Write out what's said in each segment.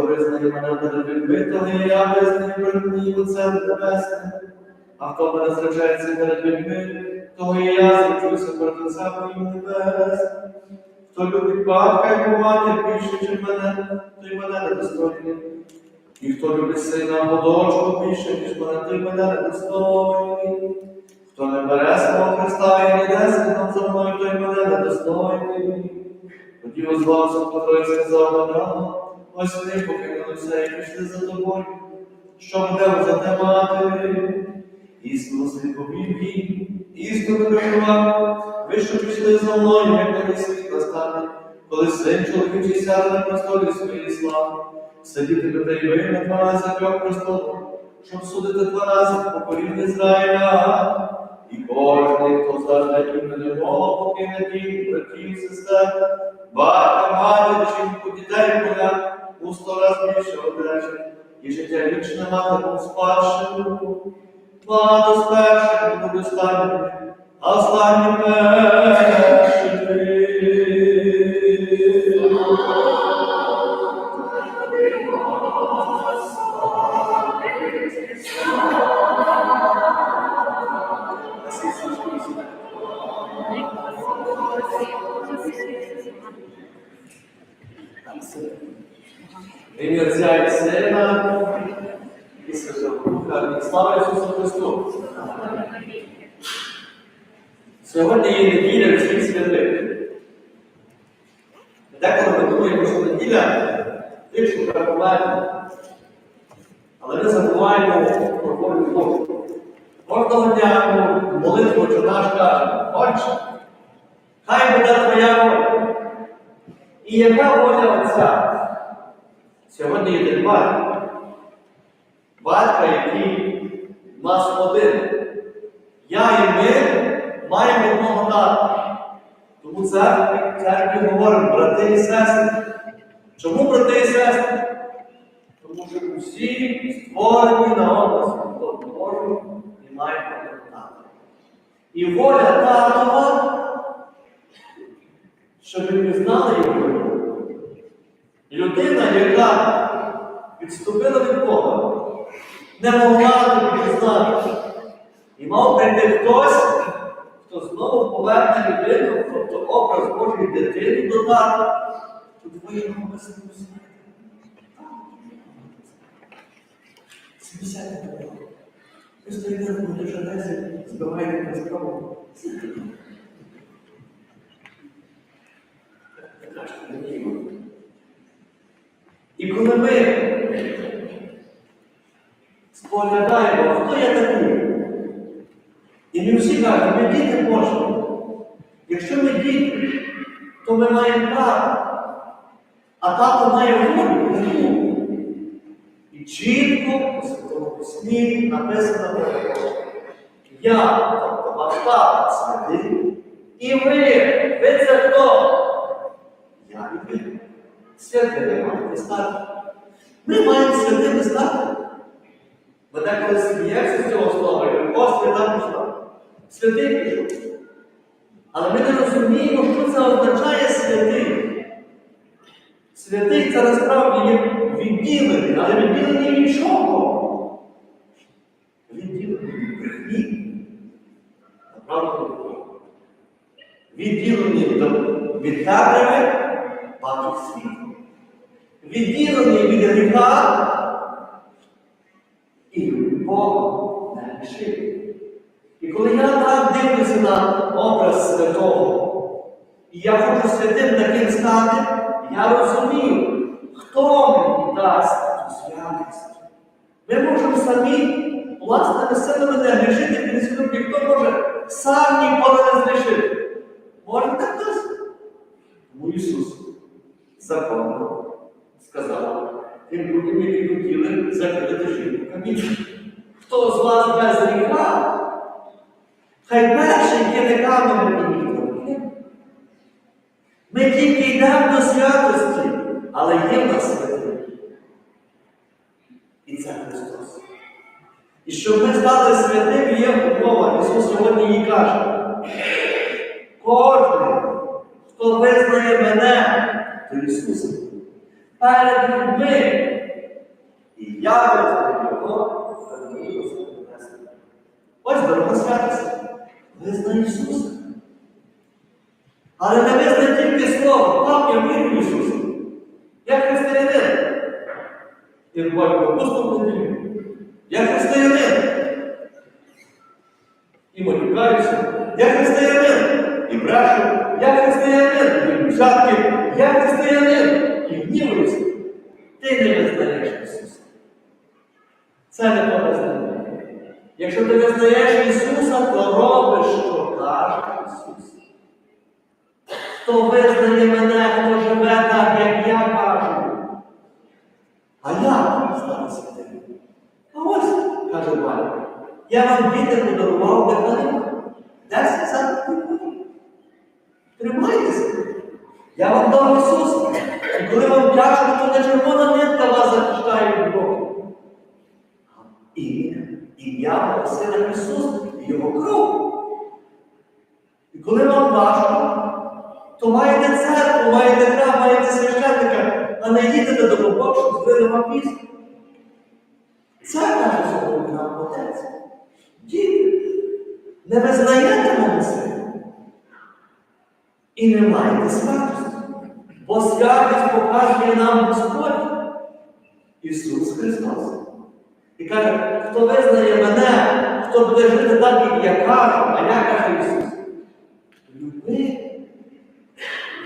визнає мене перед я визнаю перед моїм Отцем Небесним. А хто мене зречається перед людьми, того я зречуся перед Отцем моїм Небесним. Хто любить батька і матір більше, ніж мене, той мене недостойний. І хто любить сина або дочку більше, ніж мене, той мене недостойний. Хто не бере свого Христа і не йде слідом за мною, той мене недостойний. Тоді озвався і сказав нього, ось вони покинули все і пішли за тобою. Що буде взяти мати? Ісус відповів їм, істину вам, ви що пішли за мною, як коли світ настане, коли син чоловічий сяде на престолі своєї слави, сидітимете й ви на дванадцятьох престолах, щоб судити дванадцять поколінь Ізраїля. І кожний, хто зажде імені Бога, покине дім, братів, сестер, батька, матір, жінку, дітей поля, у сто раз більше одержить, і життя вічне матиму спадщину. Багато з перших буде останнім, а Амінь. Слава Ісусу Христу! Сьогодні є неділя всіх святих. Деколи ми думаємо, що неділя більше практикування. Але ми забуваємо про волю Божу. Кожного дня молитву чи наш каже, Отче, хай буде твоя воля. І яка воля Отця? Сьогодні є день батька. Який в нас один. Я і ми маємо одного тата. Тому церкві, церкві говоримо, брати і сестри. Чому брати і сестри? Тому що усі створені на образ Божого і маємо одного тата. І воля татова, щоб ви пізнали його. Людина, яка відступила від Бога, не могла пізнати. І мав прийти хтось, хто знову поверне людину, тобто образ Божої дитини до тата, твої ноги себе Сімдесят років. Ви стоїте на душанесі, збиваєте на справу. І коли ми споглядаємо, хто я такий, і ми всі кажемо, ми діти Божі. Якщо ми діти, то ми маємо право. А тато має волю? І чітко у Святому Письмі написано про Я, тобто ваш тато святий, і ви, ви це хто? Я і ви. Святими маєте стати. Ми маємо святими стати. Бо деколи сміємося з цього слова, і о, свята пішла. Святий пішов. Але ми не розуміємо, що це означає святий. Святий це насправді є відділений, але відділений від чого? Відділений від брехні. Направду до, від темряви, бачить світло. Відділений від гріха Бога не грішить. І коли я так дивлюся на образ святого, і я хочу святим таким стати, я розумію, хто мені дасть цю святість. Ми можемо самі власними силами не грішити крізь хто може сам ніколи не зрішити. Може так хтось? Тому Ісус законно сказав тим людям, які хотіли закрити жінку камінь. Хто з вас без гріха, хай перший кине каменем і ніхто. Ми тільки йдемо до святості, але є в нас святий. І це Христос. І щоб ми стали святим, є умова. Ісус сьогодні їй каже. Кожен, хто визнає мене, то Ісус. перед людьми. І я визнаю його Ось дорога святості. Визнай Ісуса. Але не визнай тільки слово, так я вірю Ісуса. Я християнин. І буваю апостол не. Я християнин. І матюкаюся. Я християнин. І брешу. Я християнин. І взятки. Я християнин. І гнівуюся. Ти не визнаєш Ісуса. Це не то визнання. Якщо ти визнаєш Ісуса, то робиш, що каже Ісус. Хто визнає мене, хто живе так, як я кажу. А як стати святим? А ось, каже Валя, я вам діти подарував декарів. Коли вам важко, то маєте церкву, маєте храм, маєте священника, а не їдете до побочку з вирива пісні. Це каже сьогодні нам Отець. Діти, не визнаєте мене сина і не маєте святості, бо святість показує нам Господь Ісус Христос. І каже, хто визнає мене, хто буде жити так, як я кажу, а я кажу Ісус. Люби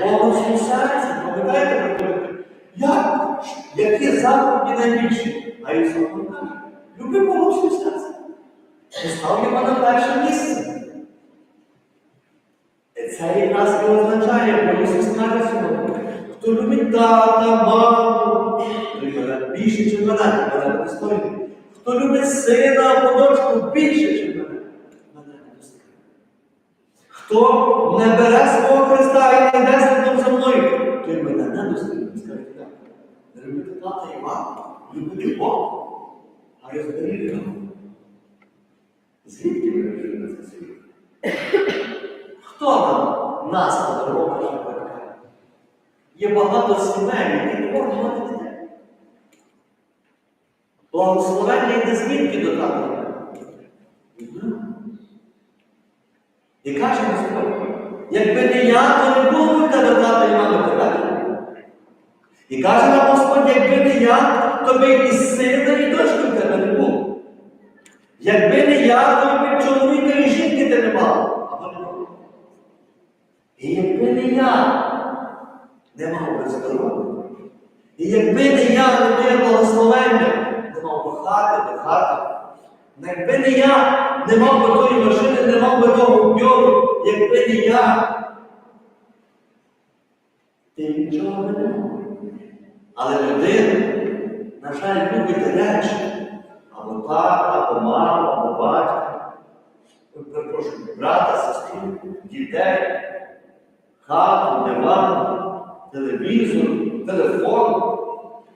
Богу всім серці, пам'ятаєте про це? Як? Які заповіді найбільші? А нам каже, люби Бога всім серці. Постав його на перше місце. І Це якраз і означає, бо Ісус каже хто любить тата, маму, той мене більше, ніж мене, мене достойний. Хто любить сина або дочку більше, ніж мене, мене не достойний. Хто не бере свого Христа і не йде слідом за мною, той мене не достойний. Скажіть так. Не любити тата і маму, любити Бога, а розберіть його. Звідки ви прийшли на цей світ? Хто нам нас подарував нашим батькам? Є багато сімей, які не можуть мати дітей. Благословення йде звідки до тата? І каже Господь, якби не я, то не було б тебе тата і мами. І каже нам якби не я, то би і сина, і дочки в тебе не було. Якби не я, то би чоловіка і жінки ти не мав. Або не було. І якби не я, не мав би здоров'я. І якби не я, не моє благословення, не мав би хати, не хати. Якби не я, не мав би тої машини, не мав би того бьору, якби не я, ти нічого не мав. Але людина, на жаль, любить речі, або тата, або маму, або батька, перепрошую, брата, сестру, дітей, хату, диван, телевізор, телефон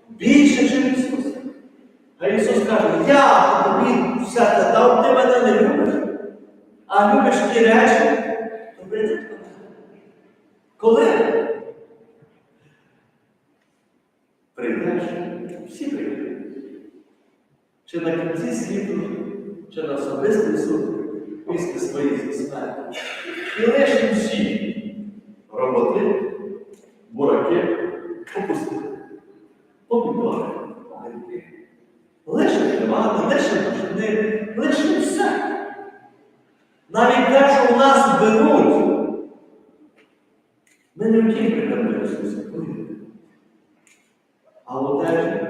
більше, ніж Ісус. А Ісус каже, я тобі все це дав, ти мене не любиш, а любиш ті речі, то мене. Коли? Всі прийдуть. Чи на кінці світу, чи на особистий суд, після своїх смерті. І лише всі роботи, бураки, попустити, помідори, огірки. Лише тривати, лише машини, лише все. Навіть те, що у нас беруть, ми не втім Ісуса, повірте. А одежа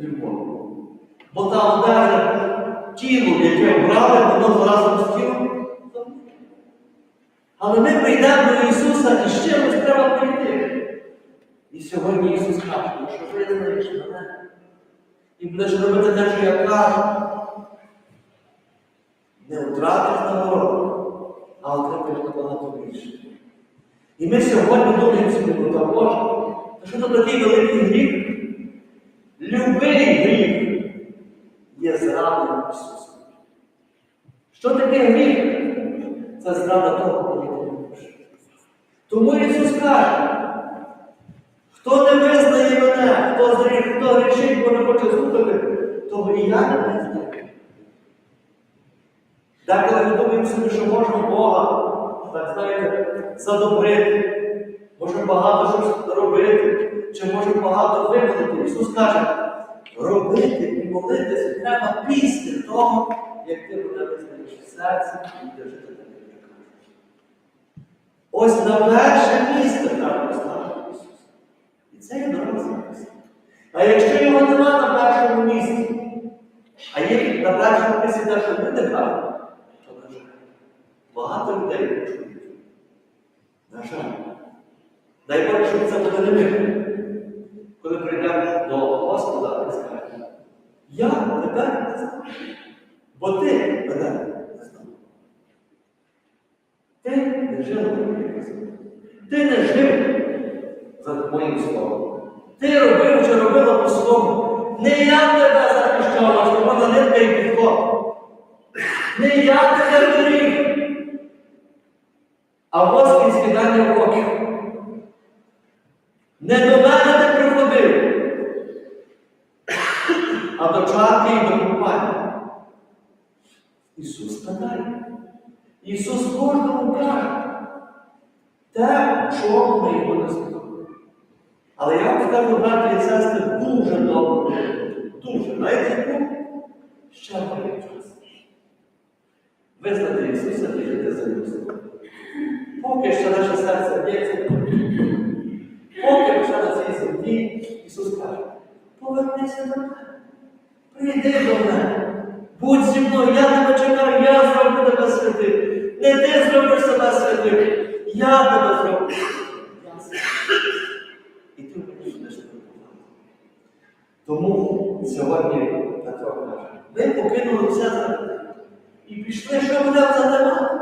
любов. Бо та одежа тіло, яке обрали, воно разом з тілом. Але ми прийдемо до Ісуса і з чимось треба прийти. І сьогодні Ісус каже, «Ну, що ви знаєш мене. І будеш робити те, що я кажу. Не втратиш нагороду, а отримаєш набагато більше. І ми сьогодні думаємо собі про те, Боже, та що то такий великий гріх? Любий гріх є зрадою Ісуса. Таке гріх? Це зрада того, кого ти любиш. Тому Ісус каже, Хто не визнає мене, хто зрі, хто грішить, бо не хоче слухати, того і я не визнаю. Деколи ми думаємо собі, що можна Бога, так знаєте, задобрити, може багато щось робити, чи може багато виконати. Ісус каже, робити і молитися треба після того, як ти буде визнаєш в серці і так, як. Ось на перше місце треба поставити Ісуса. І це є дорога запис. А якщо його нема на першому місці, а є на першому місці те, що ми не кажемо, то на жаль, багато людей почують. На жаль. Дай Боже, щоб це буде не ми. Коли прийдемо до Господа і скажемо, я тебе не знаю, бо ти мене не знав. Ти не жив. Ти не жив за моїм словом. Ти робив чи робила по-своєму. Не я тебе захищала, що вона нитка і підход. Не я тебе беріг. А воск і скидання років. Не до мене ти приходив, а до чарки і до купання. Ісус складає. Ісус кожному каже. Те, чого ми його не слухали. Але я вам скажу, браті і сестри, дуже добре. Дуже. Знаєте, яку? ще має час. Визнати Ісуса і за Ісусом. Поки ще наше серце б'ється, поки ще на цій землі, Ісус каже, повернися до мене. Прийди до мене. Будь зі мною, я тебе чекаю, я зроблю тебе святим. Не ти зробиш себе святим. Я тебе святий. І ти мені будеш допомагати. Тому сьогодні Петро каже, ми покинули все за і пішли, що буде задавати.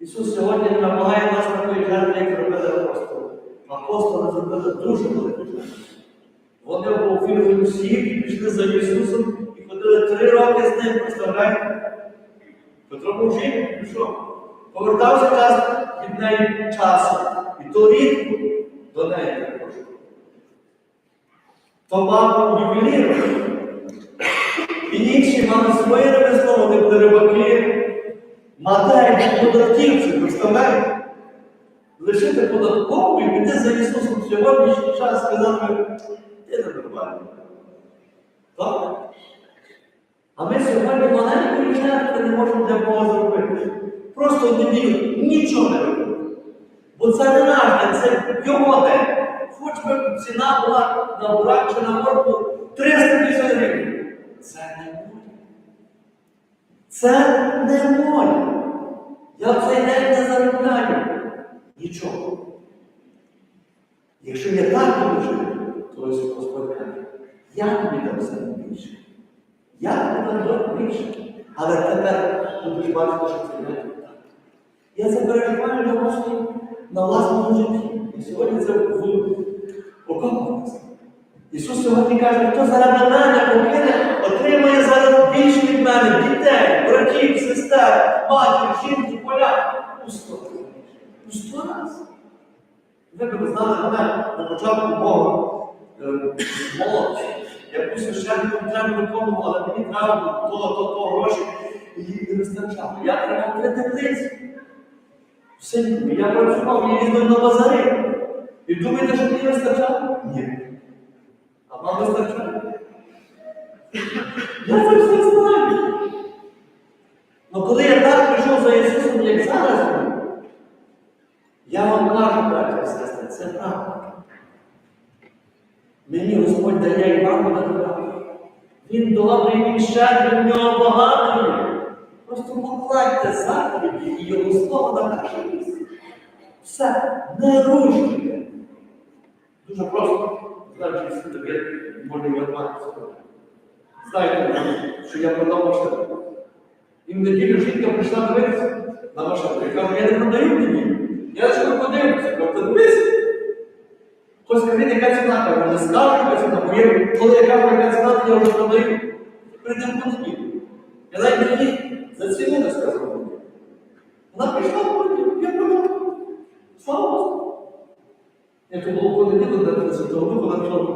Ісус сьогодні намагає нас такої жертви, як робили апостоли. Апостоли зробили дуже велику жертву. Вони обов'язали всіх і пішли за Ісусом і ходили три роки з ним, представляєте? Петро жив, пішов. Повертався час від неї часу. І то рідко до неї також. То мав ювелір. І інші мали своє ремесло, були рибаки, Матері, податківці, представляєте? Лишити податкову і піти за Ісусом сьогодні час сказати, ти не нормальний. Так? А ми сьогодні маленької жертви не можемо для Бога зробити. Просто в неділю нічого не робимо. Бо це не наш це його день. Хоч би ціна була на бурак чи на морку 350 гривень. Це не моє. Це не моє. Я в цей день не заробляю нічого. Якщо я так буду жити, то Господь каже, я тобі дам все більше. Я тобі дам більше. Але тепер будеш бачити, що це не. Я це переживаю на власній, на власному житті. І сьогодні це в окопності. Ісус сьогодні каже, хто заради мене покине, отримає зараз більше від мене дітей, братів, сестер, матір, жінки, поля. У сто разів. У. Ви б знали мене на початку мого е, молодості. Я був священником треба виконував, але мені треба було то, то, то гроші, і не вистачало. Я тримав три теплиці. Синку, я працював, я їздив на базари. І думаєте, що мені вистачало? Ні. А вам вистачає? Я це все знаю. Ну коли я так прийшов за Ісусом, як зараз, я вам кажу, браті і сестри, це правда. Мені Господь дає і вам давати. Він добрий, він щедрий, в нього багато є. Просто покладьте заповіді і його слово на перше місце. Все, не. Дуже просто. Знаєте, всі можна математику сказати. Знаєте, що я продав машину. І в неділю жінка прийшла дивитися на машину. Я я не продаю неділю. Я лише подивлюся. Тобто дивись. Хтось скажіть, яка ціна, кажу, не скажу, яка ціна, бо я, коли я кажу, яка ціна, то я вже продаю. Прийдемо по. Я навіть тоді за ціну не сказав. Вона прийшла в неділю, я продав. Слава Богу. Як було понеділок на Святого Духа, вона пішла в.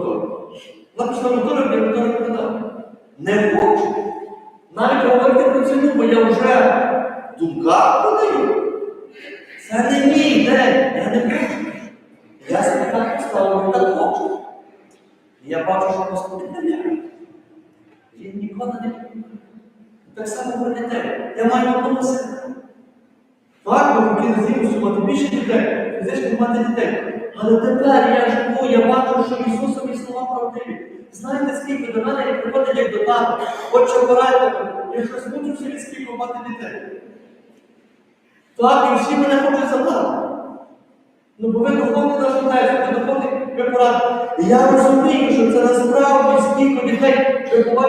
Вона пішла в вівторок, я вівторок дав. Не хочу. Навіть говорити про ціну, бо я вже в думках подаю. Це не мій день, я не хочу. Я собі так поставив, я так хочу. Я бачу, що Господь не. Він ніколи не. Так само про дітей. Я маю одного сина. Хотіли з Ісусом мати більше дітей, фізично мати дітей. Але тепер я живу, я бачу, що Ісусові слова правдиві. Знаєте, скільки до мене як приходить як до тата, хоче порадити мене, я щось мучуся від скільки мати дітей. Так, і всі мене хочуть забрати. Ну, бо ви духовні наш отець, ви духовні ви порадите. Я розумію, що це насправді стільки дітей, ви побачите.